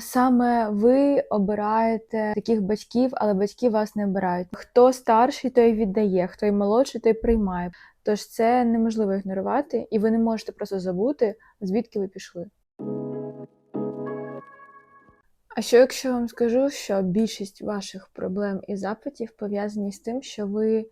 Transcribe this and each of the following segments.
Саме ви обираєте таких батьків, але батьки вас не обирають. Хто старший, той віддає, хто й молодший, той приймає. Тож це неможливо ігнорувати, і ви не можете просто забути, звідки ви пішли. А що якщо вам скажу, що більшість ваших проблем і запитів пов'язані з тим, що ви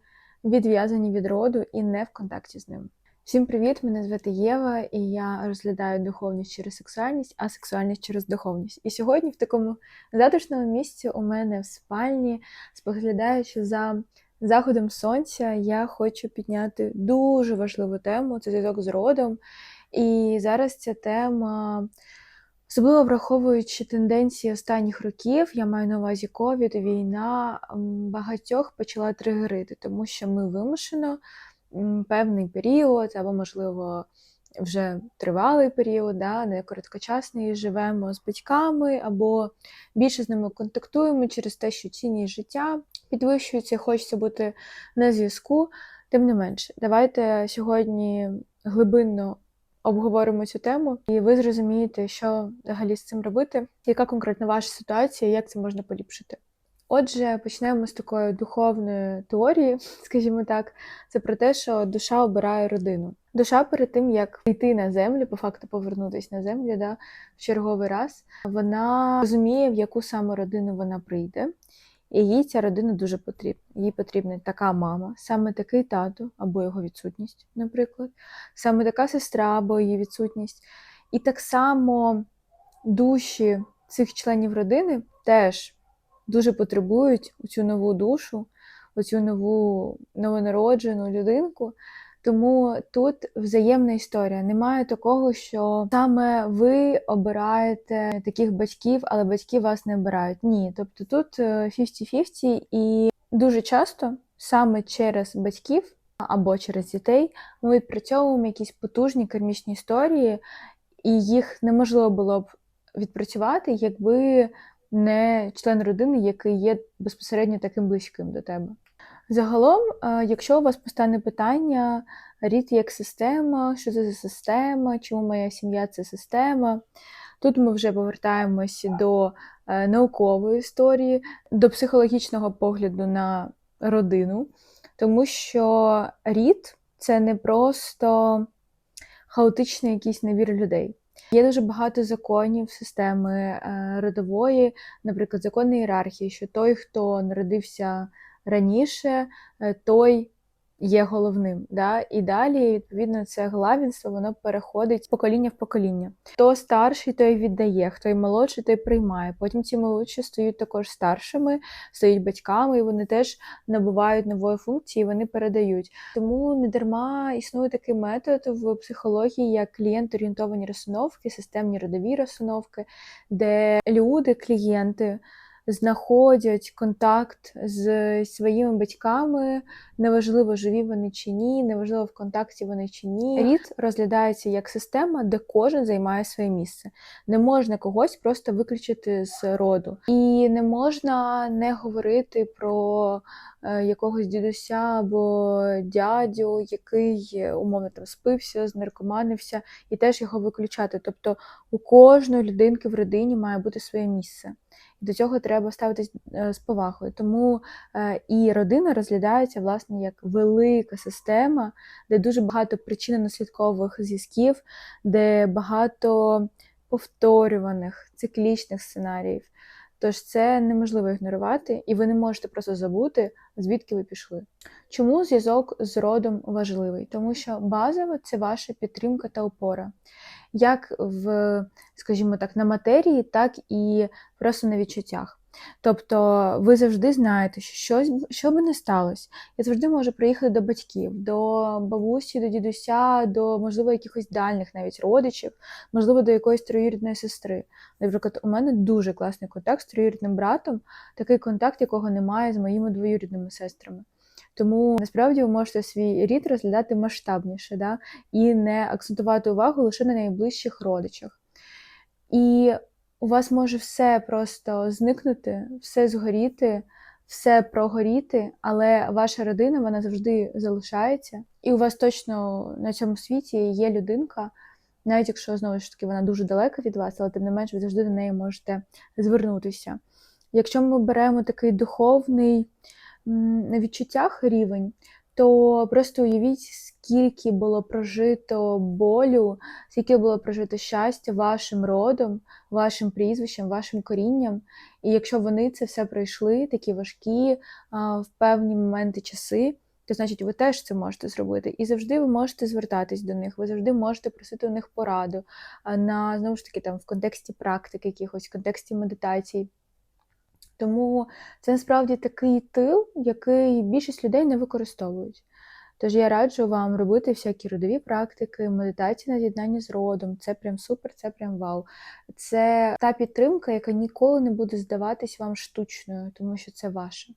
відв'язані від роду і не в контакті з ним? Всім привіт! Мене звати Єва, і я розглядаю духовність через сексуальність, а сексуальність через духовність. І сьогодні в такому затишному місці у мене в спальні, споглядаючи за заходом сонця, я хочу підняти дуже важливу тему це зв'язок з родом. І зараз ця тема. Особливо враховуючи тенденції останніх років, я маю на увазі ковід, війна багатьох почала тригерити, тому що ми вимушено певний період, або, можливо, вже тривалий період, да, не короткочасний, живемо з батьками, або більше з ними контактуємо через те, що цінність життя підвищується, хочеться бути на зв'язку. Тим не менше, давайте сьогодні глибинно обговоримо цю тему, і ви зрозумієте, що взагалі з цим робити, яка конкретно ваша ситуація, як це можна поліпшити. Отже, почнемо з такої духовної теорії, скажімо так, це про те, що душа обирає родину. Душа перед тим, як йти на землю, по факту повернутися на землю, да, в черговий раз, вона розуміє, в яку саме родину вона прийде. І їй ця родина дуже потрібна. Їй потрібна така мама, саме такий тато або його відсутність, наприклад, саме така сестра або її відсутність. І так само душі цих членів родини теж дуже потребують цю нову душу, оцю нову новонароджену людинку. Тому тут взаємна історія. Немає такого, що саме ви обираєте таких батьків, але батьки вас не обирають. Ні. Тобто тут е, 50-50, і дуже часто саме через батьків або через дітей ми відпрацьовуємо якісь потужні кармічні історії, і їх неможливо було б відпрацювати, якби не член родини, який є безпосередньо таким близьким до тебе. Загалом, е, якщо у вас постане питання, рід як система, що це за система, чому моя сім'я це система, тут ми вже повертаємось до е, наукової історії, до психологічного погляду на родину, тому що рід це не просто хаотичний якийсь набір людей. Є дуже багато законів системи е, родової, наприклад, закон ієрархії, що той, хто народився раніше, е, той є головним. Да? І далі, відповідно, це главінство, воно переходить з покоління в покоління. Хто старший, той віддає, хто й молодший, той приймає. Потім ці молодші стають також старшими, стають батьками, і вони теж набувають нової функції, вони передають. Тому не дарма існує такий метод в психології, як клієнт-орієнтовані розстановки, системні родові розстановки, де люди, клієнти знаходять контакт з своїми батьками, неважливо, живі вони чи ні, неважливо в контакті вони чи ні. Рід розглядається як система, де кожен займає своє місце. Не можна когось просто виключити з роду. І не можна не говорити про е, якогось дідуся або дядю, який умовно там спився, знаркоманився, і теж його виключати. Тобто у кожної людинки в родині має бути своє місце. І до цього треба ставитись е, з повагою. Тому е, і родина розглядається власне як велика система, де дуже багато причинно-наслідкових зв'язків, де багато повторюваних циклічних сценаріїв. Тож це неможливо ігнорувати, і ви не можете просто забути, звідки ви пішли. Чому зв'язок з родом важливий? Тому що базово це ваша підтримка та опора. Як в, скажімо так, на матерії, так і просто на відчуттях. Тобто ви завжди знаєте, що щось, що би не сталося, я завжди можу приїхати до батьків, до бабусі, до дідуся, до, можливо, якихось дальніх навіть родичів, можливо, до якоїсь троюрідної сестри. Наприклад, у мене дуже класний контакт з троюрідним братом, такий контакт, якого немає з моїми двоюрідними сестрами. Тому насправді ви можете свій рід розглядати масштабніше, да? і не акцентувати увагу лише на найближчих родичах. І у вас може все просто зникнути, все згоріти, все прогоріти, але ваша родина вона завжди залишається. І у вас точно на цьому світі є людинка, навіть якщо знову ж таки вона дуже далека від вас, але тим не менш ви завжди до неї можете звернутися. Якщо ми беремо такий духовний відчуттях рівень, то просто уявіть, скільки було прожито болю, скільки було прожито щастя вашим родом, вашим прізвищем, вашим корінням. І якщо вони це все пройшли, такі важкі в певні моменти часи, то значить ви теж це можете зробити. І завжди ви можете звертатись до них, ви завжди можете просити у них пораду на знову ж таки там в контексті практики, якихось в контексті медитацій. Тому це насправді такий тил, який більшість людей не використовують. Тож я раджу вам робити всякі родові практики, медитації на з'єднання з родом. Це прям супер, це прям вау. Це та підтримка, яка ніколи не буде здаватись вам штучною, тому що це ваше.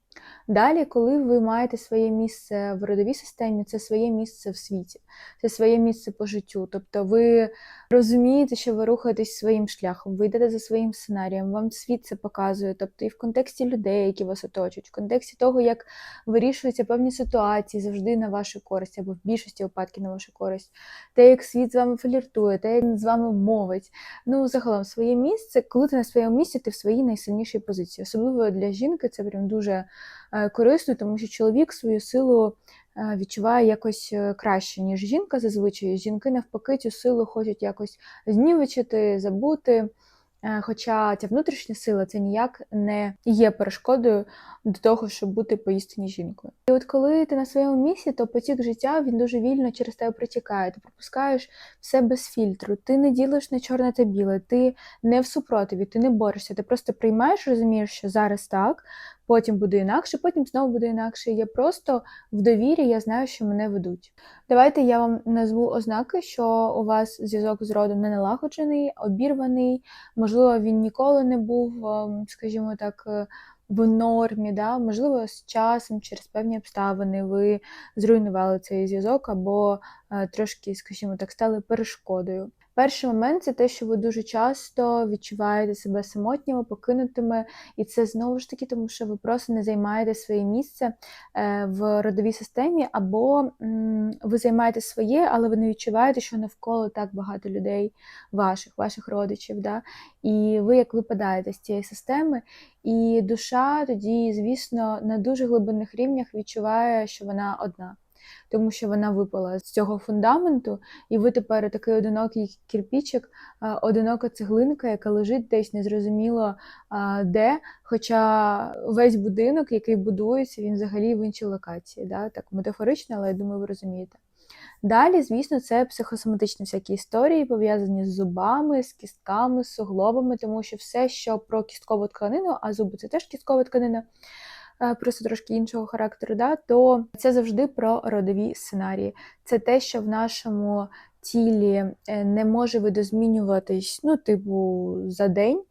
Далі, коли ви маєте своє місце в родовій системі, це своє місце в світі, це своє місце по життю. Тобто ви розумієте, що ви рухаєтесь своїм шляхом, ви йдете за своїм сценарієм, вам світ це показує, тобто і в контексті людей, які вас оточують, в контексті того, як вирішуються певні ситуації завжди на вашу користь, або в більшості випадків на вашу користь, те, як світ з вами фліртує, те, як він з вами мовить. Ну, загалом, своє місце, коли ти на своєму місці, ти в своїй найсильнішій позиції. Особливо для жінки це прям дуже е, корисно, тому що чоловік свою силу е, відчуває якось е, краще, ніж жінка зазвичай. Жінки навпаки цю силу хочуть якось знівечити, забути. Е, Хоча ця внутрішня сила це ніяк не є перешкодою до того, щоб бути поістині жінкою. І от коли ти на своєму місці, то потік життя він дуже вільно через тебе протікає. Ти пропускаєш все без фільтру, ти не ділиш на чорне та біле, ти не в супротиві, ти не борешся, ти просто приймаєш, розумієш, що зараз так, потім буде інакше, потім знову буде інакше. Я просто в довірі, я знаю, що мене ведуть. Давайте я вам назву ознаки, що у вас зв'язок з родом не налагоджений, обірваний, можливо, він ніколи не був, ем, скажімо так, е, в нормі. Да? Можливо, з часом, через певні обставини, ви зруйнували цей зв'язок або е, трошки, скажімо так, стали перешкодою. Перший момент це те, що ви дуже часто відчуваєте себе самотніми, покинутими, і це знову ж таки, тому що ви просто не займаєте своє місце е, в родовій системі, або ви займаєте своє, але ви не відчуваєте, що навколо так багато людей, ваших, ваших родичів. Да? І ви як випадаєте з цієї системи, і душа тоді, звісно, на дуже глибинних рівнях відчуває, що вона одна. Тому що вона випала з цього фундаменту, і ви тепер такий одинокий кирпічик, а, одинока цеглинка, яка лежить десь незрозуміло де. Хоча весь будинок, який будується, він взагалі в іншій локації. Да? Так метафорично, але я думаю, ви розумієте. Далі, звісно, це психосоматичні всякі історії, пов'язані з зубами, з кістками, з суглобами, тому що все, що про кісткову тканину, а зуби це теж кісткова тканина, просто трошки іншого характеру, да, то це завжди про родові сценарії. Це те, що в нашому тілі е, не може видозмінюватись, ну, типу, за день.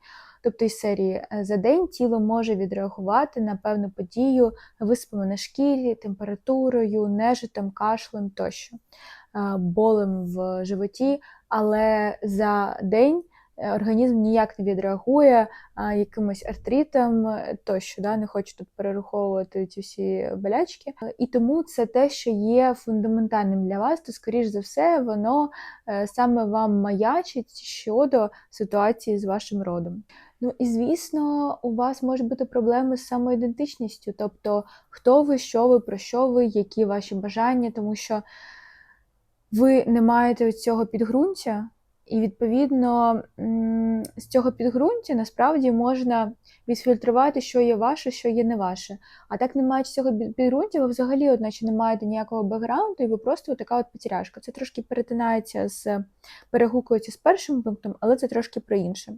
Тобто із серії е, за день тіло може відреагувати на певну подію виспами на шкірі, температурою, нежитом, кашлем тощо, е, болем в животі, але за день е, організм ніяк не відреагує а, якимось артритом е, тощо. Да? Не хочу тут перераховувати ці всі болячки. Е, І тому це те, що є фундаментальним для вас, то, скоріш за все, воно е, саме вам маячить щодо ситуації з вашим родом. Ну і звісно, у вас можуть бути проблеми з самоідентичністю, тобто хто ви, що ви, про що ви, які ваші бажання, тому що ви не маєте цього підґрунтя, і відповідно з цього підґрунтя насправді можна відфільтрувати, що є ваше, що є не ваше. А так не маючи цього під- підґрунтя, ви взагалі, одначе, не маєте ніякого бекграунду, і ви просто така от потеряшка. Це трошки перетинається з перегукується з першим пунктом, але це трошки про інше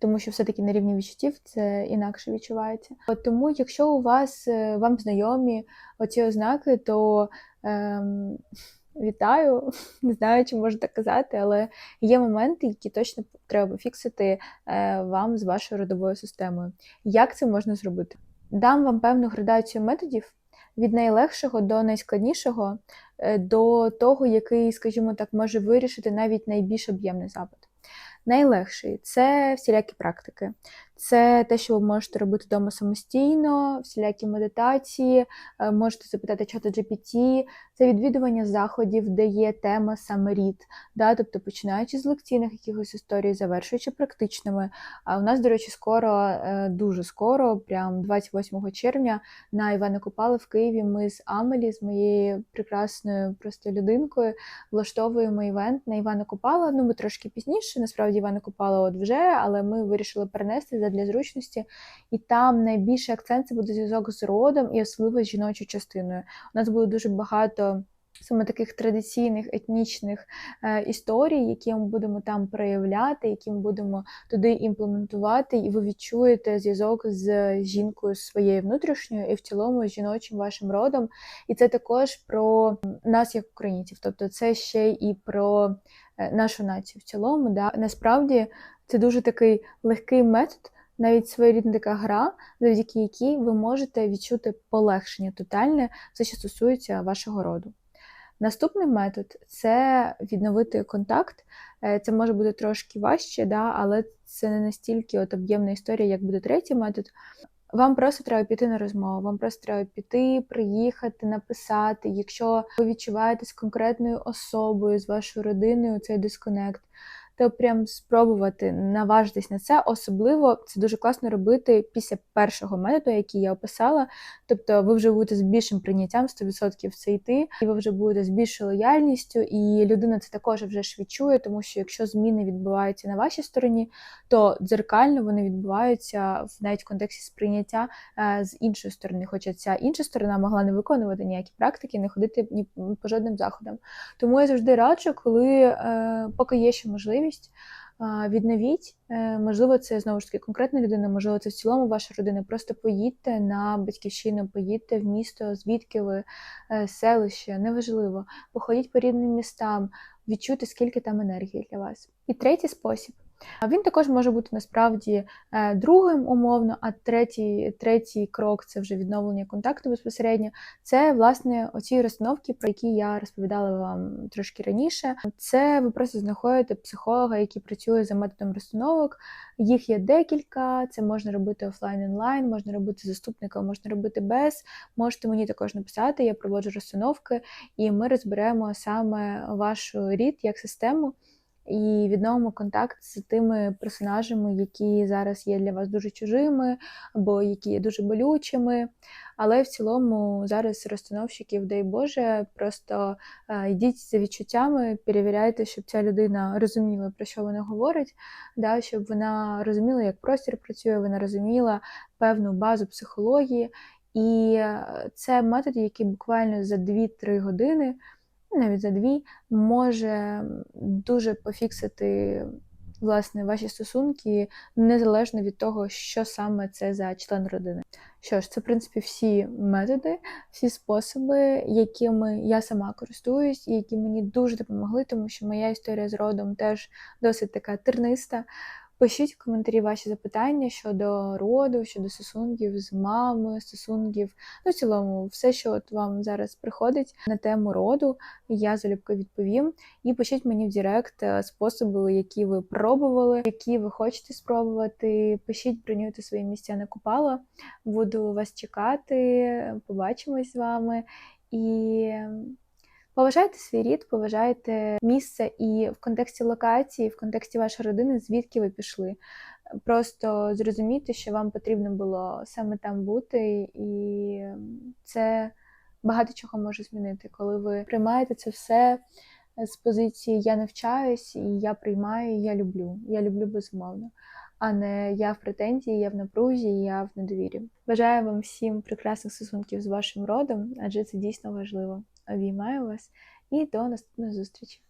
тому що все-таки на рівні відчуттів це інакше відчувається. От тому, якщо у вас е, вам знайомі оці ознаки, то ем, вітаю, не знаю, чи можу так казати, але є моменти, які точно треба фіксити е, вам з вашою родовою системою. Як це можна зробити? Дам вам певну градацію методів. Від найлегшого до найскладнішого, е, до того, який, скажімо так, може вирішити навіть найбільш об'ємний запит. Найлегший це всілякі практики, Це те, що ви можете робити вдома самостійно, всілякі медитації, е, можете запитати чата GPT, це відвідування заходів, де є тема саме рід, да, тобто починаючи з лекційних якихось історій, завершуючи практичними. А у нас, до речі, скоро, е, дуже скоро, прям 28 червня, на Івана Купала в Києві ми з Амелі, з моєю прекрасною просто людинкою, влаштовуємо івент на Івана Купала. Ну, ми трошки пізніше, насправді Івана Купала от вже, але ми вирішили перенести для зручності. І там найбільший акцент це буде зв'язок з родом і особливо з жіночою частиною. У нас буде дуже багато. Саме таких традиційних етнічних е, історій, які ми будемо там проявляти, які ми будемо туди імплементувати, і ви відчуєте зв'язок з жінкою своєю внутрішньою і в цілому з жіночим вашим родом. І це також про нас, як українців, тобто це ще і про е, нашу націю в цілому. Да? Насправді це дуже такий легкий метод навіть своєрідна така гра, завдяки якій ви можете відчути полегшення тотальне, все, що стосується вашого роду. Наступний метод це відновити контакт. Е, це може бути трошки важче, да, але це не настільки от об'ємна історія, як буде третій метод. Вам просто треба піти на розмову, вам просто треба піти, приїхати, написати. Якщо ви відчуваєте з конкретною особою, з вашою родиною цей дисконект, то прям спробувати наважитись на це. Особливо це дуже класно робити після першого методу, який я описала. Тобто ви вже будете з більшим прийняттям 100% в це йти, і ви вже будете з більшою лояльністю, і людина це також вже ж відчує, тому що якщо зміни відбуваються на вашій стороні, то дзеркально вони відбуваються в навіть в контексті сприйняття е, з іншої сторони. Хоча ця інша сторона могла не виконувати ніякі практики, не ходити ні по жодним заходам. Тому я завжди раджу, коли е, поки є ще можливість можливість. Відновіть, е, можливо, це знову ж таки конкретна людина, можливо, це в цілому ваша родина. Просто поїдьте на батьківщину, поїдьте в місто, звідки ви е, селище, неважливо. Походіть по рідним містам, відчуйте, скільки там енергії для вас. І третій спосіб він також може бути насправді е, другим умовно, а третій третій крок це вже відновлення контакту безпосередньо. Це власне оці розстановки, про які я розповідала вам трошки раніше. Це ви просто знаходите психолога, який працює за методом розстановок. Їх є декілька. Це можна робити офлайн онлайн, можна робити заступника, можна робити без. Можете мені також написати, я проводжу розстановки, і ми розберемо саме вашу рід як систему і відновимо контакт з тими персонажами, які зараз є для вас дуже чужими, або які є дуже болючими. Але в цілому зараз розстановщиків, дай Боже, просто е, йдіть за відчуттями, перевіряйте, щоб ця людина розуміла, про що вона говорить, да, щоб вона розуміла, як простір працює, вона розуміла певну базу психології. І е, це метод, який буквально за 2-3 години навіть за дві, може дуже пофіксити власне ваші стосунки незалежно від того, що саме це за член родини. Що ж, це в принципі всі методи, всі способи, якими я сама користуюсь, і які мені дуже допомогли, тому що моя історія з родом теж досить така терниста. Пишіть в коментарі ваші запитання щодо роду, щодо стосунків з мамою, стосунків, ну в цілому, все, що от вам зараз приходить на тему роду, я залюбки відповім. І пишіть мені в Директ е, способи, які ви пробували, які ви хочете спробувати. Пишіть, бронюйте свої місця на купало. Буду вас чекати, побачимось з вами. І Поважайте свій рід, поважайте місце і в контексті локації, в контексті вашої родини, звідки ви пішли. Просто зрозумійте, що вам потрібно було саме там бути, і це багато чого може змінити, коли ви приймаєте це все з позиції Я навчаюсь, і я приймаю, і я люблю. Я люблю безумовно, а не я в претензії, я в напрузі, я в недовірі. Бажаю вам всім прекрасних стосунків з вашим родом, адже це дійсно важливо Обіймаю вас і до наступної зустрічі!